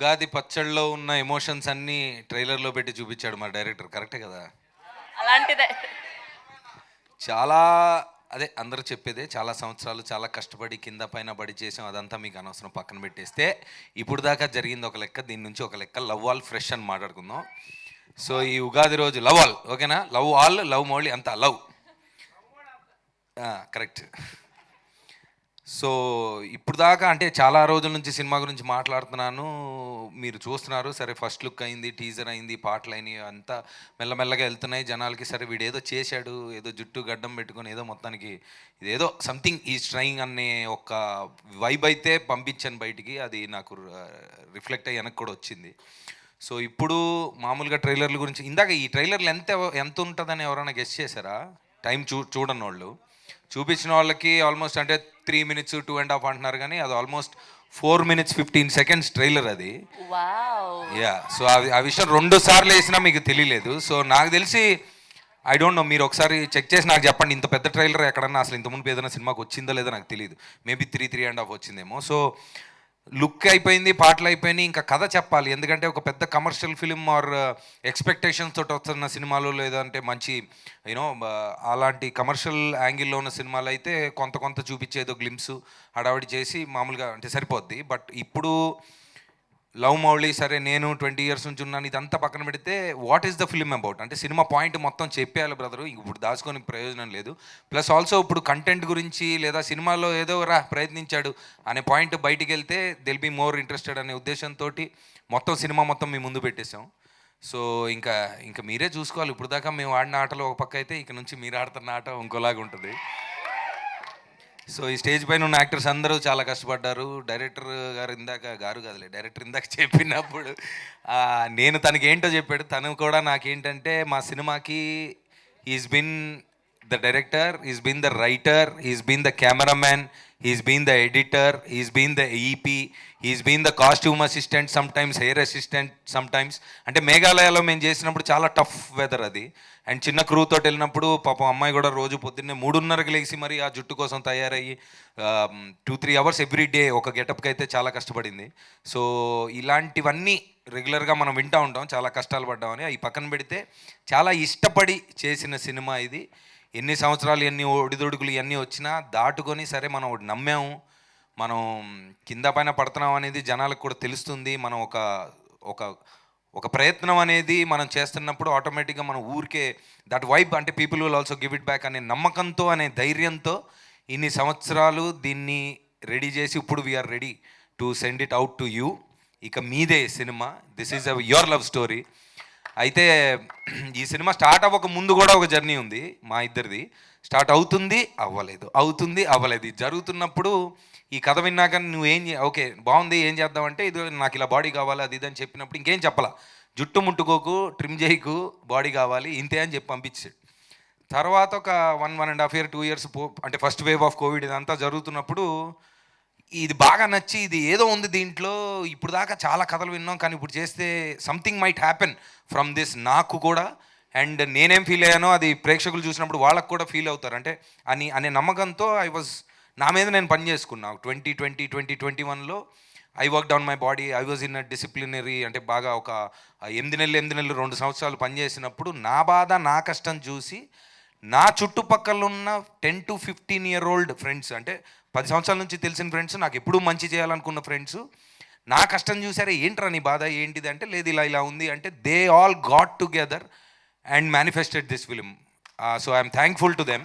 ఉగాది పచ్చళ్ళలో ఉన్న ఎమోషన్స్ అన్ని ట్రైలర్లో పెట్టి చూపించాడు మా డైరెక్టర్. కరెక్టే కదా? అలాంటిదే. చాలా అదే అందరూ చెప్పేదే చాలా సంవత్సరాలు చాలా కష్టపడి కింద పైన బడి చేసాం అదంతా మీకు అనవసరం పక్కన పెట్టేస్తే. ఇప్పుడు దాకా జరిగింది ఒక లెక్క దీని నుంచి ఒక లెక్క లవ్ ఆల్ ఫ్రెష్ అని మాట్లాడుకుందాం. సో ఈ ఉగాది రోజు లవ్ ఆల్ ఓకేనా? లవ్ ఆల్ లవ్ మౌళి అంతా లవ్. కరెక్ట్. సో ఇప్పుడు దాకా అంటే చాలా రోజుల నుంచి సినిమా గురించి మాట్లాడుతున్నాను. మీరు చూస్తున్నారు. సరే ఫస్ట్ లుక్ అయింది టీజర్ అయింది పాటలు అయినాయి అంతా మెల్లమెల్లగా వెళ్తున్నాయి. జనాలకి సరే వీడు ఏదో చేశాడు ఏదో జుట్టు గడ్డం పెట్టుకొని ఏదో మొత్తానికి ఇదేదో సంథింగ్ ఈ ట్రయింగ్ అనే ఒక వైబ్ అయితే పంపించాను బయటికి. అది నాకు రిఫ్లెక్ట్ అయ్యి వెనక్కి కూడా వచ్చింది. సో ఇప్పుడు మామూలుగా ట్రైలర్ల గురించి ఇందాక ఈ ట్రైలర్లు ఎంత ఎంత ఉంటుందని ఎవరైనా గెస్ట్ చేశారా? టైం చూ చూడని వాళ్ళు చూపించిన వాళ్ళకి ఆల్మోస్ట్ అంటే three minutes two and half అంటున్నారు కానీ అది almost four minutes fifteen seconds trailer అది. యా సో ఆ విషయం రెండు సార్లు వేసినా మీకు తెలియలేదు. సో నాకు తెలిసి ఐ డోంట్ నో మీరు ఒకసారి చెక్ చేసి నాకు చెప్పండి ఇంత పెద్ద ట్రైలర్ ఎక్కడన్నా అసలు ఇంతకుముందు ఏదైనా సినిమాకి వచ్చిందో లేదో నాకు తెలియదు. Maybe three three and half వచ్చిందేమో. సో లుక్ అయిపోయింది పాటలు అయిపోయినాయి ఇంకా కథ చెప్పాలి. ఎందుకంటే ఒక పెద్ద commercial film or uh, expectations తోటి వస్తున్న సినిమాలు లేదంటే మంచి యూనో uh, అలాంటి కమర్షియల్ యాంగిల్లో ఉన్న సినిమాలు అయితే కొంత కొంత చూపించేదో గ్లిమ్స్ హడావిడి చేసి మామూలుగా అంటే సరిపోద్ది. బట్ ఇప్పుడు లవ్ మౌళి సరే నేను ట్వంటీ ఇయర్స్ నుంచి ఉన్నాను ఇదంతా పక్కన పెడితే what is the film about అంటే సినిమా పాయింట్ మొత్తం చెప్పేయాలి బ్రదరు ఇప్పుడు దాచుకొని ప్రయోజనం లేదు. ప్లస్ ఆల్సో ఇప్పుడు కంటెంట్ గురించి లేదా సినిమాలో ఏదో రా ప్రయత్నించాడు అనే పాయింట్ బయటికి వెళ్తే దిల్ బీ మోర్ ఇంట్రెస్టెడ్ అనే ఉద్దేశంతో మొత్తం సినిమా మొత్తం మీ ముందు పెట్టేశాం. సో ఇంకా ఇంకా మీరే చూసుకోవాలి. ఇప్పుడు దాకా మేము ఆడిన ఆటలు ఒక పక్క అయితే ఇక నుంచి మీరు ఆడుతున్న ఆట ఇంకోలాగా ఉంటుంది. సో ఈ స్టేజ్ పైన ఉన్న యాక్టర్స్ అందరూ చాలా కష్టపడ్డారు. డైరెక్టర్ గారు ఇందాక గారు కాదులే డైరెక్టర్ ఇందాక చెప్పినప్పుడు నేను తనకి ఏంటో చెప్పాడు. తను కూడా నాకేంటంటే మా సినిమాకి is been the director is been the writer is been the cameraman is been the editor is been the EP is been the costume assistant sometimes hair assistant sometimes అంటే మేఘాలయలో మేము చేసినప్పుడు చాలా టఫ్ వెదర్ అది. And చిన్న క్రూతో వెళ్ళినప్పుడు పాపం అమ్మాయి కూడా రోజు పొద్దున్నే మూడున్నరకి లేచి మరి ఆ జుట్టు కోసం తయారయ్యి two three hours every day ఒక గెటప్కి అయితే చాలా కష్టపడింది. సో ఇలాంటివన్నీ రెగ్యులర్గా మనం వింటూ ఉంటాం చాలా కష్టాలు పడ్డామని. అవి పక్కన పెడితే చాలా ఇష్టపడి చేసిన సినిమా ఇది. ఎన్ని సంవత్సరాలు ఎన్ని ఒడిదొడుకులు ఇవన్నీ వచ్చినా దాటుకొని సరే మనం ఒకటి నమ్మాము. మనం కింద పైన పడుతున్నాం అనేది జనాలకు కూడా తెలుస్తుంది. మనం ఒక ఒక ఒక ప్రయత్నం అనేది మనం చేస్తున్నప్పుడు ఆటోమేటిక్గా మన ఊరికే దట్ వైబ్ అంటే people will also give it back అనే నమ్మకంతో అనే ధైర్యంతో ఇన్ని సంవత్సరాలు దీన్ని రెడీ చేసి ఇప్పుడు we're ready to send it out to you ఇక మీదే cinema. This is your love story అయితే ఈ సినిమా స్టార్ట్ అవ్వక ముందు కూడా ఒక జర్నీ ఉంది మా ఇద్దరిది. స్టార్ట్ అవుతుంది అవ్వలేదు. అవుతుంది అవ్వలేదు. ఇది జరుగుతున్నప్పుడు ఈ కథ విన్నాక నువ్వు ఏం ఓకే బాగుంది ఏం చేద్దామంటే ఇది నాకు ఇలా బాడీ కావాలి అది ఇది అని చెప్పినప్పుడు ఇంకేం చెప్పాలా. జుట్టు ముట్టుకోకు ట్రిమ్ చేయకు బాడీ కావాలి ఇంతే అని చెప్పి పంపించాడు తర్వాత ఒక one one and half year two years పో అంటే ఫస్ట్ వేవ్ ఆఫ్ కోవిడ్ ఇదంతా జరుగుతున్నప్పుడు ఇది బాగా నచ్చి ఇది ఏదో ఉంది దీంట్లో. ఇప్పుడు దాకా చాలా కథలు విన్నాం కానీ ఇప్పుడు చేస్తే something might happen from this నాకు కూడా. అండ్ నేనేం ఫీల్ అయ్యానో అది ప్రేక్షకులు చూసినప్పుడు వాళ్ళకు కూడా ఫీల్ అవుతారు. అంటే అని అనే నమ్మకంతో ఐ వాజ్ నా మీద నేను పని చేసుకున్నా. ట్వంటీ ట్వంటీ ట్వంటీ ట్వంటీ వన్లో I work down my body I was in a disciplinary అంటే బాగా ఒక ఎనిమిది నెలలు ఎనిమిది నెలలు రెండు సంవత్సరాలు పనిచేసినప్పుడు నా బాధ నా కష్టం చూసి నా చుట్టుపక్కల ఉన్న ten to fifteen year old friends అంటే పది సంవత్సరాల నుంచి తెలిసిన ఫ్రెండ్స్ నాకు ఎప్పుడూ మంచి చేయాలనుకున్న ఫ్రెండ్స్ నా కష్టం చూసారే ఏంట్రా నీ బాధ? ఏంటిది? అంటే లేదు ఇలా ఇలా ఉంది. అంటే they all got together and manifested this film so I'm thankful to them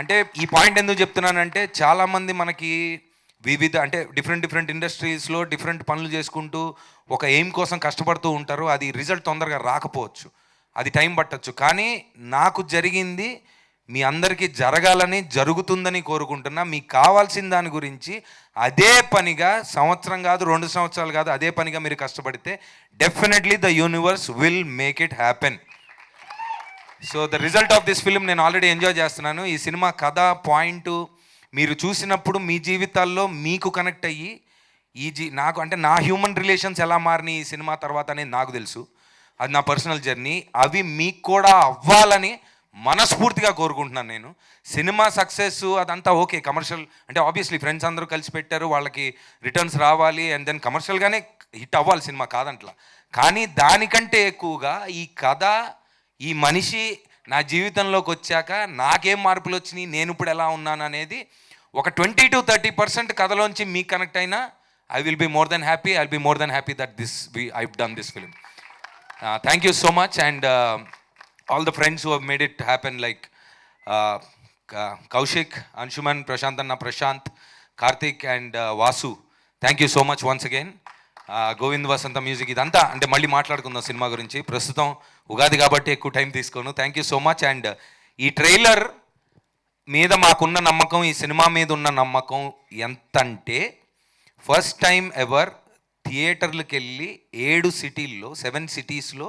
అంటే ఈ పాయింట్ ఎందుకు చెప్తున్నానంటే చాలామంది మనకి వివిధ అంటే డిఫరెంట్ డిఫరెంట్ ఇండస్ట్రీస్లో డిఫరెంట్ పనులు చేసుకుంటూ ఒక ఎయిమ్ కోసం కష్టపడుతూ ఉంటారు. అది రిజల్ట్ తొందరగా రాకపోవచ్చు. అది టైం పట్టచ్చు. కానీ నాకు జరిగింది మీ అందరికీ జరగాలని జరుగుతుందని కోరుకుంటున్నా. మీకు కావాల్సిన దాని గురించి అదే పనిగా సంవత్సరం కాదు రెండు సంవత్సరాలు కాదు అదే పనిగా మీరు కష్టపడితే definitely the universe will make it happen. So the result of this film నేను ఆల్రెడీ ఎంజాయ్ చేస్తున్నాను. ఈ సినిమా కథ పాయింట్ మీరు చూసినప్పుడు మీ జీవితాల్లో మీకు కనెక్ట్ అయ్యి ఈ జీ నాకు అంటే నా హ్యూమన్ రిలేషన్స్ ఎలా మారినాయి ఈ సినిమా తర్వాత అనేది నాకు తెలుసు. అది నా పర్సనల్ జర్నీ. అవి మీకు కూడా అవ్వాలని మనస్ఫూర్తిగా కోరుకుంటున్నాను నేను. సినిమా సక్సెస్ అదంతా ఓకే కమర్షియల్ అంటే ఆబ్వియస్లీ ఫ్రెండ్స్ అందరూ కలిసి పెట్టారు వాళ్ళకి రిటర్న్స్ రావాలి అండ్ దెన్ కమర్షియల్గానే హిట్ అవ్వాలి సినిమా కాదంట్లా. కానీ దానికంటే ఎక్కువగా ఈ కథ ఈ మనిషి నా జీవితంలోకి వచ్చాక నాకేం మార్పులు వచ్చినాయి నేను ఇప్పుడు ఎలా ఉన్నాను అనేది ఒక ట్వంటీ టు థర్టీ పర్సెంట్ కథలోంచి మీకు కనెక్ట్ అయినా I will be more than happy I be more than happy that this we I done this film thank you so much and all the friends who made it happen like Kaushik Anshuman Prashant అన్న Prashant Karthik and Vasu thank you so much once again Govind Vasantha music ఇదంతా అంటే మళ్ళీ మాట్లాడుకుందాం cinema గురించి. ప్రస్తుతం ఉగాది కాబట్టి ఎక్కువ time తీసుకోను. Thank you so much and ఈ ట్రైలర్ మీద మాకున్న నమ్మకం ఈ సినిమా మీద ఉన్న నమ్మకం ఎంత అంటే ఫస్ట్ టైం ఎవర్ థియేటర్లకు వెళ్ళి ఏడు సిటీల్లో సెవెన్ సిటీస్లో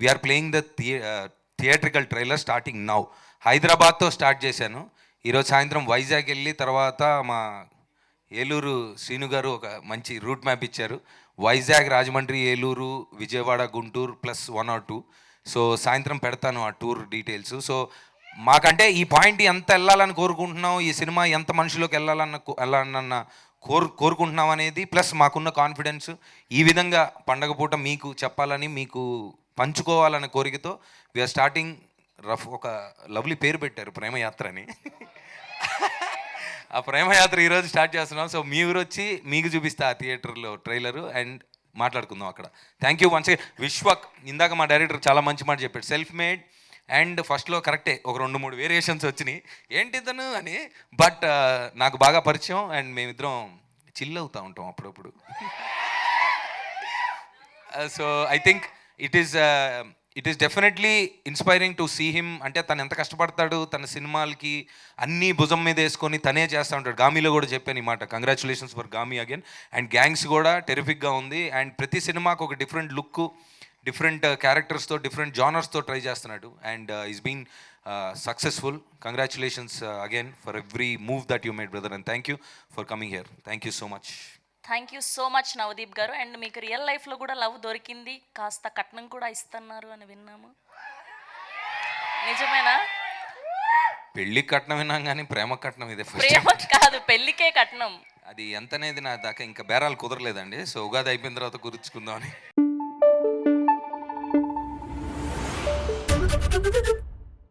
వీఆర్ ప్లేయింగ్ ద థియే థియేట్రికల్ ట్రైలర్ స్టార్టింగ్ నౌ హైదరాబాద్తో స్టార్ట్ చేశాను. ఈరోజు సాయంత్రం వైజాగ్ వెళ్ళి తర్వాత మా ఏలూరు శ్రీను గారు ఒక మంచి రూట్ మ్యాప్ ఇచ్చారు. Vizag Rajahmundry Eluru Vijayawada Guntur plus one or two so సాయంత్రం పెడతాను ఆ టూర్ డీటెయిల్స్. సో మాకంటే ఈ పాయింట్ ఎంత వెళ్ళాలని కోరుకుంటున్నాం ఈ సినిమా ఎంత మనుషులోకి వెళ్ళాలన్న వెళ్ళాలన్న కోరు కోరుకుంటున్నాం అనేది ప్లస్ మాకున్న కాన్ఫిడెన్స్ ఈ విధంగా పండగ పూట మీకు చెప్పాలని మీకు పంచుకోవాలనే కోరికతో వీఆర్ స్టార్టింగ్ రఫ్ ఒక లవ్లీ పేరు పెట్టారు ప్రేమయాత్ర అని ఆ ప్రేమయాత్ర ఈరోజు స్టార్ట్ చేస్తున్నాం. సో మీ ఊరు వచ్చి మీకు చూపిస్తా ఆ థియేటర్లో ట్రైలరు అండ్ మాట్లాడుకుందాం అక్కడ. థ్యాంక్ యూ వన్స్ విశ్వక్ ఇందాక మా డైరెక్టర్ చాలా మంచి మాట చెప్పాడు. సెల్ఫ్ మేడ్ అండ్ ఫస్ట్లో కరెక్టే ఒక రెండు మూడు వేరియేషన్స్ వచ్చినాయి. ఏంటి ఇతను అని. బట్ uh, నాకు బాగా పరిచయం అండ్ మేమిద్దరం చిల్ అవుతూ ఉంటాం అప్పుడప్పుడు. So I think it is it is definitely inspiring to see him అంటే తను ఎంత కష్టపడతాడు తన సినిమాలకి అన్ని భుజం మీద వేసుకొని తనే చేస్తూ ఉంటాడు. గామిలో కూడా చెప్పాను ఈ మాట. Congratulations for Gaami again and gangs కూడా టెరిఫిక్గా ఉంది. అండ్ ప్రతి సినిమాకు ఒక డిఫరెంట్ లుక్ డిఫరెంట్ క్యారెక్టర్స్తో డిఫరెంట్ జానర్స్తో ట్రై చేస్తున్నాడు. And is been successful congratulations again for every move that you made brother and thank you for coming here thank you so much thank you so much Navdeep garu. And మీకు real లైఫ్లో కూడా love దొరికింది. కాస్త కట్నం కూడా ఇస్తున్నారు అని విన్నాము. నిజమేనా? పెళ్ళి కట్నం విన్నాం కానీ ప్రేమ కట్నం ఇదే ప్రేమ కాదు పెళ్ళికే కట్నం. అది ఎంత అనేది నా దాకా ఇంకా బేరాలు కుదరలేదండి. సో ఉగాది అయిపోయిన తర్వాత కుదుర్చుకుందామని